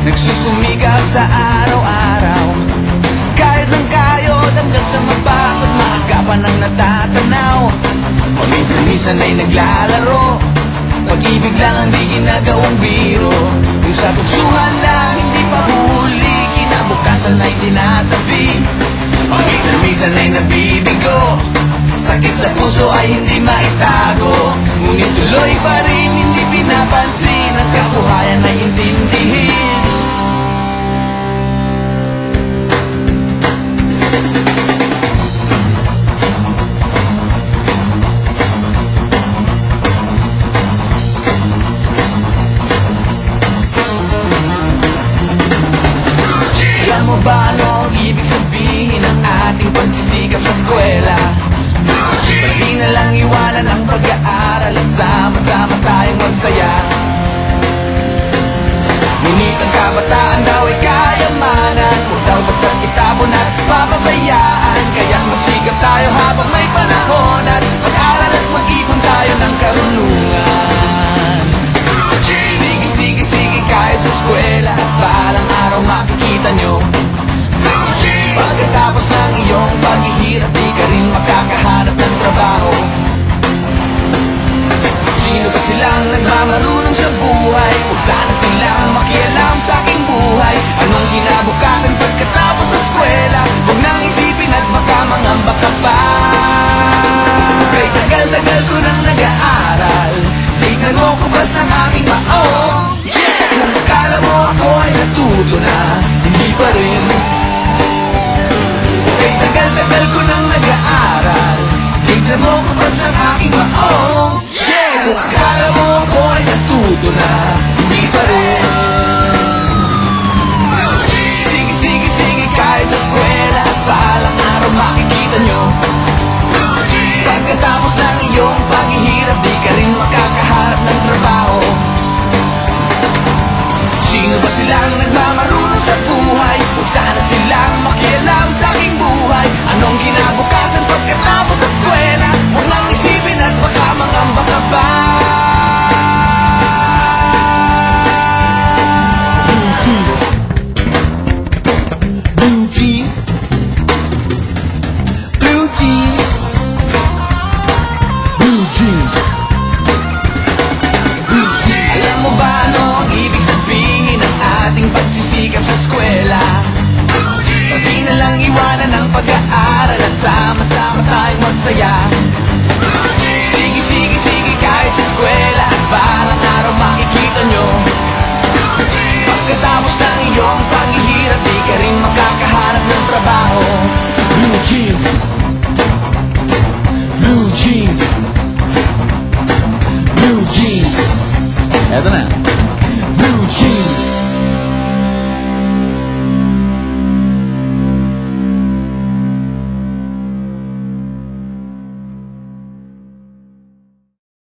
Nagsusumikap sa araw-araw. Kahit ng kayod hanggang sa mapagod Maagapan ang natatanaw. Paminsan-minsan ay naglalaro. Pag-ibig lang ang di ginagawang biro. Yung sa tuksuhan lang hindi pa huli. Kinabukasan ay tinatabi. Paminsan-minsan ay nabibigo. Sakit sa puso ay hindi maitago. Ngunit tuloy pa rin hindi pinapansin Ang kabuhayan ay kabataan daw ay kayamanan Huwag daw basta itapon at papabayaan Kaya magsikap pa rin. Kay tagal-tagal ko nang nag-aaral. Tignan mo kung bas ng aking maong Yeah! Kung akala mo ako ay natuto na Hindi pa rin iwanan ang pag-aaral at sama-sama tayong magsaya. Sige, sige, sige kahit sa eskwela At balang araw makikita nyo. Pagkatapos ng iyong paghihirap Di ka rin makakahanap ng trabaho. Blue jeans. Blue jeans. Blue jeans. Eto na